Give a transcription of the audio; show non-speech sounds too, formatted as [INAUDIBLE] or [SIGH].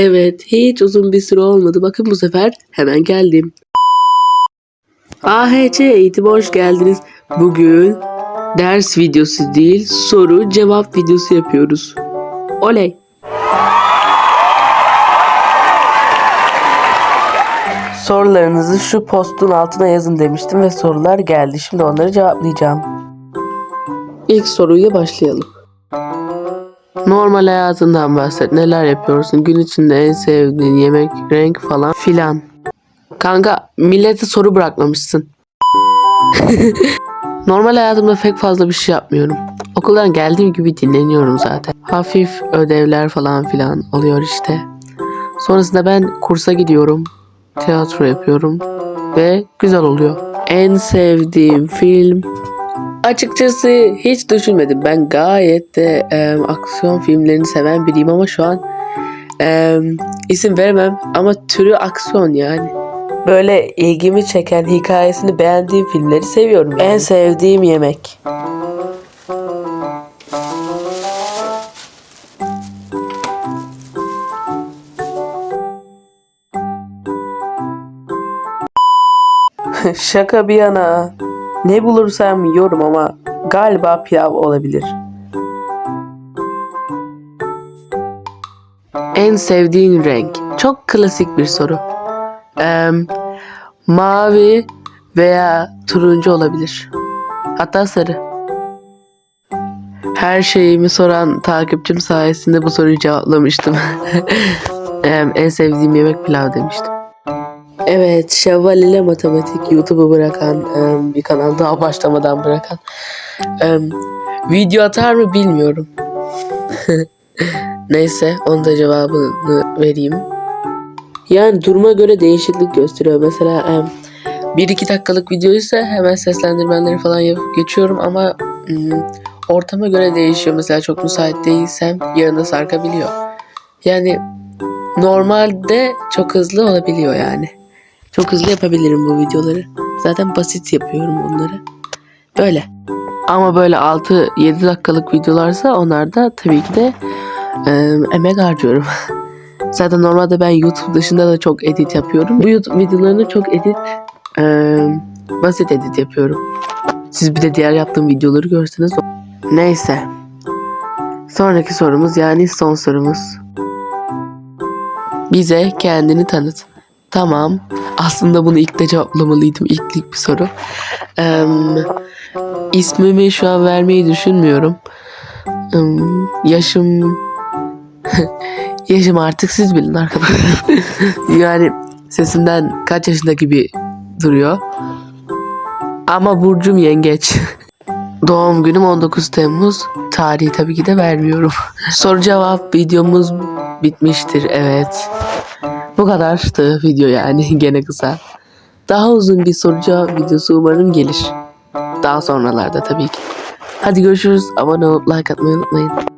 Evet, hiç uzun bir süre olmadı. Bakın bu sefer hemen geldim. AHC eğitime hoş geldiniz. Bugün ders videosu değil, soru cevap videosu yapıyoruz. Oley. Sorularınızı şu postun altına yazın demiştim ve sorular geldi. Şimdi onları cevaplayacağım. İlk soruyla başlayalım. Normal hayatından bahset. Neler yapıyorsun? Gün içinde en sevdiğin yemek, renk falan filan. Kanka millete soru bırakmamışsın. [LAUGHS] Normal hayatımda pek fazla bir şey yapmıyorum. Okuldan geldiğim gibi dinleniyorum zaten. Hafif ödevler falan filan oluyor işte. Sonrasında ben kursa gidiyorum. Tiyatro yapıyorum. Ve güzel oluyor. En sevdiğim film Açıkçası hiç düşünmedim. Ben gayet de e, aksiyon filmlerini seven biriyim ama şu an e, isim veremem ama türü aksiyon yani. Böyle ilgimi çeken hikayesini beğendiğim filmleri seviyorum. yani. En sevdiğim yemek. [LAUGHS] Şaka bir yana. Ne bulursam yiyorum ama galiba pilav olabilir. En sevdiğin renk? Çok klasik bir soru. Eee, mavi veya turuncu olabilir. Hatta sarı. Her şeyimi soran takipçim sayesinde bu soruyu cevaplamıştım. [LAUGHS] En sevdiğim yemek pilav demiştim. Evet, Şevval ile Matematik YouTube'u bırakan bir kanal daha başlamadan bırakan. Video atar mı bilmiyorum. [LAUGHS] Neyse, onun da cevabını vereyim. Yani duruma göre değişiklik gösteriyor. Mesela em, bir iki dakikalık videoysa hemen seslendirmenleri falan yapıp geçiyorum ama mm, ortama göre değişiyor. Mesela çok müsait değilsem yarına sarkabiliyor. Yani normalde çok hızlı olabiliyor yani. Çok hızlı yapabilirim bu videoları. Zaten basit yapıyorum bunları. Böyle. Ama böyle 6-7 dakikalık videolarsa onlar da tabii ki de e, emek harcıyorum. [LAUGHS] Zaten normalde ben YouTube dışında da çok edit yapıyorum. Bu YouTube videolarını çok edit, e, basit edit yapıyorum. Siz bir de diğer yaptığım videoları görseniz. Neyse. Sonraki sorumuz yani son sorumuz. Bize kendini tanıt. Tamam. Aslında bunu ilk de cevaplamalıydım. İlk bir soru. Eee ismimi şu an vermeyi düşünmüyorum. Eee, yaşım... [LAUGHS] yaşım artık siz bilin arkadaşlar. [LAUGHS] yani sesimden kaç yaşında gibi duruyor. Ama burcum yengeç. [LAUGHS] Doğum günüm 19 Temmuz. Tarihi tabii ki de vermiyorum. Soru cevap videomuz bitmiştir. Evet. Bu kadardı video yani [LAUGHS] gene kısa. Daha uzun bir soru cevap videosu umarım gelir. Daha sonralarda tabii ki. Hadi görüşürüz. Abone olup like atmayı unutmayın.